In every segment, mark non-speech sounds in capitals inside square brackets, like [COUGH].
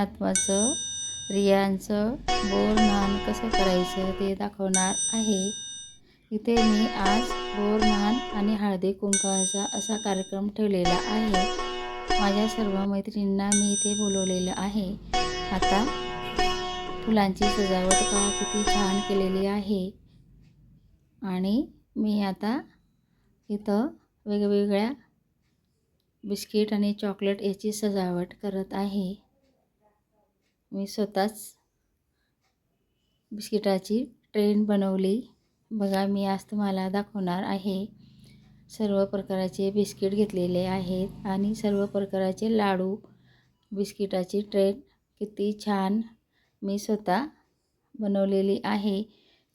नातवाचं रियांचं bore naan कसं करायचं ते दाखवणार आहे. इथे मी आज बोर नान आणि हळदी कुंकवाचा असा कार्यक्रम ठेवलेला आहे. माझ्या सर्व मैत्रिणींना मी इथे बोलवलेलं आहे. आता फुलांची सजावट का किती छान केलेली आहे. आणि मी आता इथं वेगवेगळ्या बिस्किट आणि चॉकलेट याची सजावट करत आहे. मी स्वतःच बिस्किटाची ट्रेन बनवली. बघा मी आज तुम्हाला दाखवणार आहे. सर्व प्रकाराचे बिस्किट घेतलेले आहेत आणि सर्व प्रकाराचे लाडू बिस्किटाची ट्रेन. किती छान मी स्वतः बनवलेली आहे.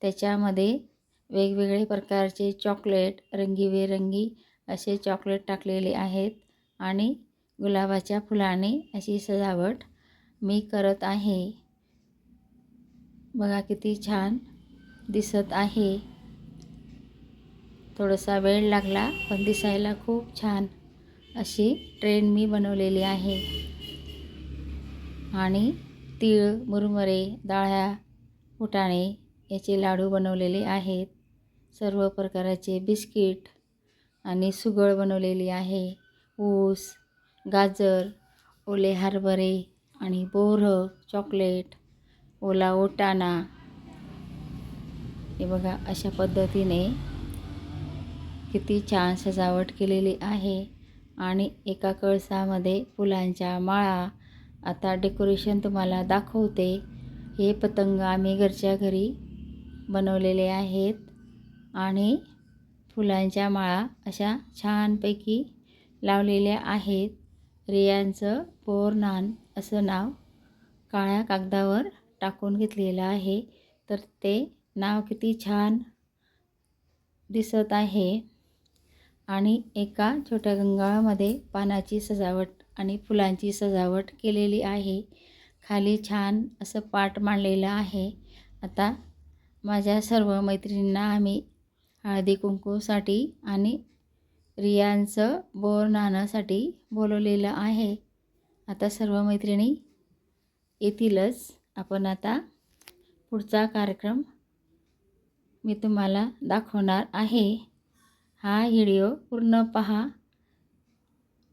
त्याच्यामध्ये वेगवेगळे प्रकारचे चॉकलेट रंगीबेरंगी असे चॉकलेट टाकलेले आहेत आणि गुलाबाच्या फुलाने अशी सजावट मी करत आहे. बघा किती छान दिसत आहे. थोडासा वेळ लागला पण दिसायला खूप छान अशी ट्रेन मी बनवलेली आहे. आणि तीळ मुरमुरे डाळ्या फुटाणे याचे लाडू बनवलेले आहेत. सर्व प्रकाराचे बिस्किट आणि सुगळ बनवलेली आहे. ऊस गाजर ओले हरभरे आणि बोरं चॉकलेट ओला ओटाणा. हे बघा अशा पद्धतीने किती छान सजावट केलेली आहे. आणि एका कळसामध्ये फुलांच्या माळा. आता डेकोरेशन तुम्हाला दाखवते. हे पतंग आम्ही घरच्या घरी बनवलेले आहेत. आणि फुलांच्या माळा अशा छानपैकी लावलेल्या आहेत. रियांचं पोरनान असं नाव काळ्या कागदावर टाकून घेतलेलं आहे. तर ते नाव किती छान दिसत आहे. आणि एका छोट्या गंगाळामध्ये पानाची सजावट आणि फुलांची सजावट केलेली आहे. खाली छान असं पाट मांडलेलं आहे. आता माझ्या सर्व मैत्रिणींना आम्ही हळदी कुंकूसाठी आणि रियांचं बोर नाण्यासाठी बोलवलेलं आहे. आता सर्व मैत्रिणी येतीलच. आपण आता पुढचा कार्यक्रम मी तुम्हाला दाखवणार आहे. हा व्हिडिओ पूर्ण पहा.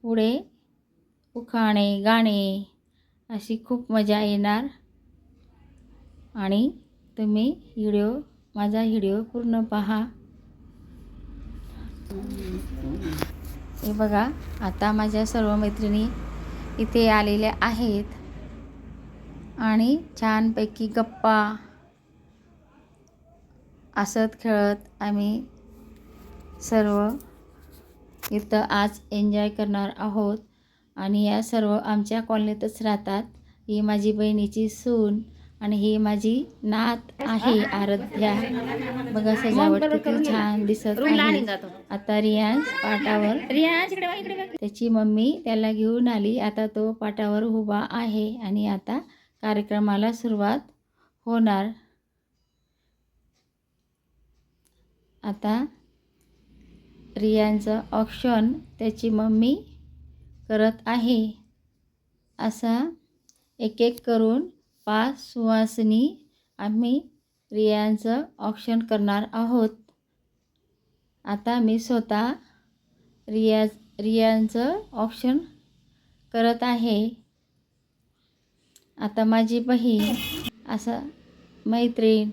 पुढे उखाणे गाणे अशी खूप मजा येणार. आणि तुम्ही व्हिडिओ माझा व्हिडिओ पूर्ण पहा. हे बघा आता माझ्या सर्व मैत्रिणी इथे आलेल्या आहेत. आणि छानपैकी गप्पा असत खेळत आम्ही सर्व इथं आज एन्जॉय करणार आहोत. आणि या सर्व आमच्या कॉलनीतच राहतात. ही माझी बहिणीची सून आणि ही माझी नात आहे आराध्या. बघा सजावट किती छान दिसत आहे. आता रियांश पाटावर. त्याची मम्मी त्याला घेऊन आली. आता तो पाटावर उभा आहे आणि आता कार्यक्रमाला सुरुवात होणार. आता रियांचं ऑप्शन त्याची मम्मी करत आहे. असा एक एक करून पाच सुवासिनी आम्ही रियांचं ऑप्शन करणार आहोत. आता मी स्वतः रिया रियांचं ऑप्शन करत आहे. आता माझी बहीण असं मैत्रीण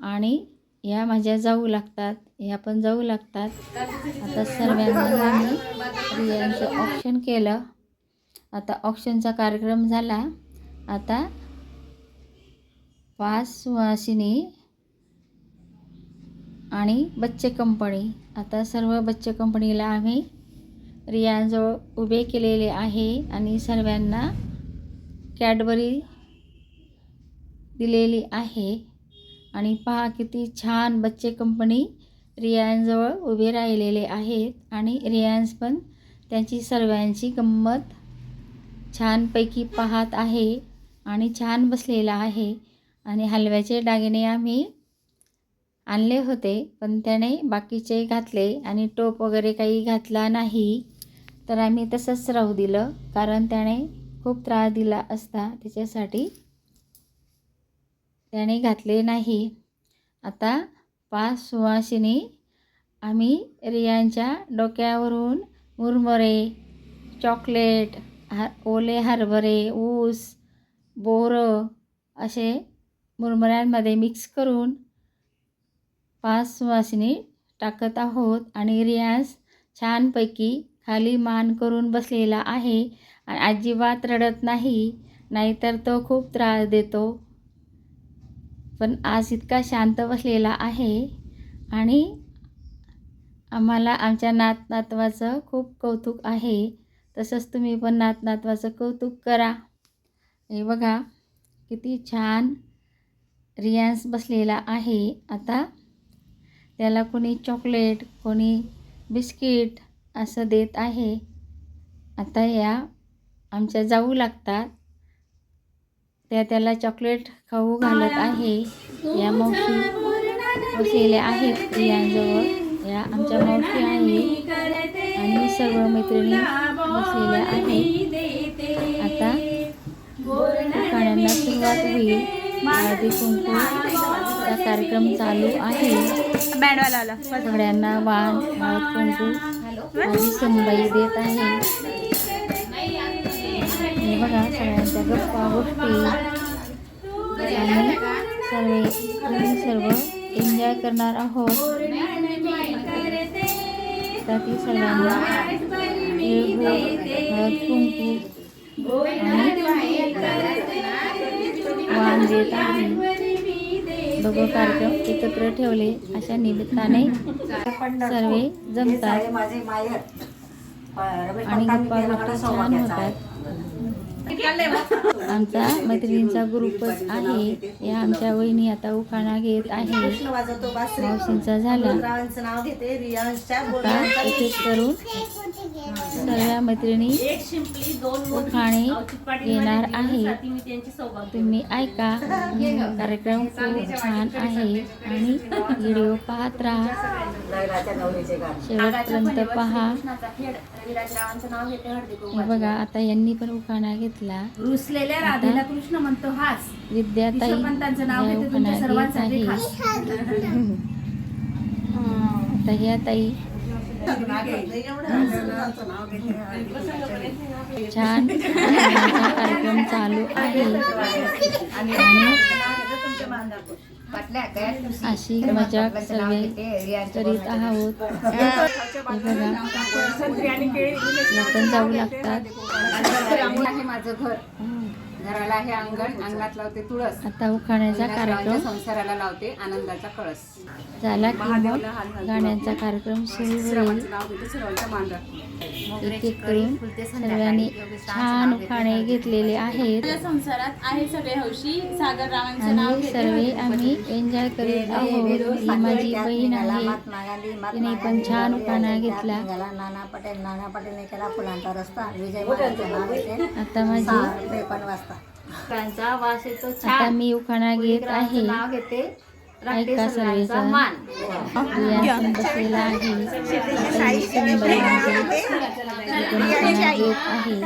आणि या माझ्या जाऊ लागतात ह्या पण जाऊ लागतात. आता सर्वांना मी रियांचं ऑप्शन केलं. आता ऑप्शनचा कार्यक्रम झाला. आता पाच सुवासिनी आणि बच्चे कंपनी. आता सर्व बच्चे कंपनीला आम्ही रियाजवळ उभे केलेले आहे आणि सर्वांना कॅडबरी दिलेली आहे. आणि पहा किती छान बच्चे कंपनी रियांजवळ उभे राहिलेले आहेत आणि रियांज पण त्यांची सर्वांची गंमत छानपैकी पाहत आहे आणि छान बसलेला आहे. आणि हलव्याचे दागिने आम्ही आणले होते पण त्याने बाकीचे घातले आणि टोप वगैरे काही घातला नाही. तर आम्ही तसंच राहू दिलं कारण त्याने खूप त्रास दिला असता. त्याच्यासाठी त्याने घातले नाही. आता पाच सुवासिनी आम्ही रियांच्या डोक्यावरून मुरमुरे चॉकलेट हा ओले हरभरे ऊस बोरं असे मुरमुऱ्यांमध्ये मिक्स करून पाच सुवासिनी टाकत आहोत आणि रियाज छानपैकी खाली मान करून बसलेला आहे. आणि अजिबात रडत नाही नाहीतर तो खूप त्रास देतो. पण आज इतका शांत बसलेला आहे आणि आम्हाला आमच्या नात नातवाचं खूप कौतुक आहे. तसंच तुम्ही पण नात नातवाचं कौतुक करा. हे बघा किती छान रियान्स बसलेला आहे. आता त्याला कोणी चॉकलेट कोणी बिस्किट असं देत आहे. आता या आमच्या जाऊ लागतात. त्या त्याला चॉकलेट खाऊ घालत आहे. या मावशी बसलेल्या आहेत रियांजवळ या आमच्या मावशी आहे. आणि सर्व मैत्रिणी बसलेल्या आहेत. आता दुकानांना सुरुवात होईल. हळदी कुंकूचा कार्यक्रम चालू आहे. सगळ्यांना वाण हळद कुंकू आणि सुनबाई देत आहे. बघा सगळ्यांच्या गप्पा गोष्टी. आणि सर्व आम्ही सर्व एन्जॉय करणार आहोत. त्यातील सर्वांना तिळगुळ हळद कुंकू. आणि वाण देत आहे. बघू कार्यक्रम एकत्र ठेवले अशा निमित्ताने सर्व जमतात. आणि गप्पा गोष्टी छान होतात. आमचा मैत्रिणींचा ग्रुपच आहे. या आमच्या वहिनी आता उखाणा घेत आहे. मावशींचा झाला. नाव घेते रियांशच्या आता एक करून सर्व मैत्रिणी एक शिंपली दोन उखाणे येणार आहे. मी त्यांची सौभाग्य तुम्ही ऐका. [LAUGHS] कार्यक्रम खूप छान आहे आणि व्हिडिओ पाहत राहा. शेवटपर्यंत पहा. बघा आता यांनी पण उखाणा घेतला. रुसलेल्या राधेला कृष्ण म्हणतो हास. विद्याताई उखाणा तुमच्या घेत आहे. आता ह्या ताई छान. [LAUGHS] कार्यक्रम चालू आहे. आणि अशी मजा सर्व करीत आहोत. हे बघा. या पण जाऊ लागतात. माझं घर घराला आहे अंगण अंगणात लावते तुळस. आता उखाण्याचा कार्यक्रम. संसाराला लावते आनंदाचा कळस. झाला गाण्यांचा कार्यक्रम सुरू होईल. सर्वांनी छान उखाणे घेतलेले आहेत. संसारात आहे सगळे हौशी. सागर रावांचं नाव आणि सर्व आम्ही एन्जॉय करीत आहोत. ही माझी बहीण आहे. महात्मा गांधी तिने पण छान उखाणा घेतला. नाना पटेल नाना पटेलने केला फुलांचा रस्ता. विजय महाराजचं नाव येते आता त्रेपन्न वाजता आता मी उखाणा घेत आहे. ऐका सर्वेचा रियान बसलेला आहे आता सुनबाई माझी पण उखाणा घेत आहे.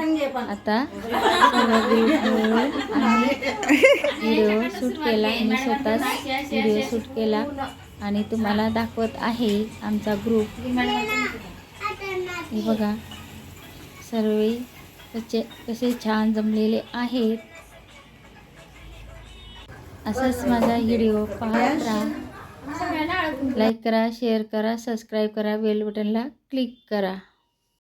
आता सर्व ग्रुप मिळून आम्ही व्हिडिओ शूट केला. मी स्वतःच व्हिडिओ शूट केला. आणि तुम्हाला दाखवत आहे आमचा ग्रुप हे बघा. सर्व कसे कसे छान जमलेले आहेत. असंच माझा व्हिडिओ पाहत राहा. लाईक करा शेअर करा सबस्क्राईब करा बेल बटनला क्लिक करा.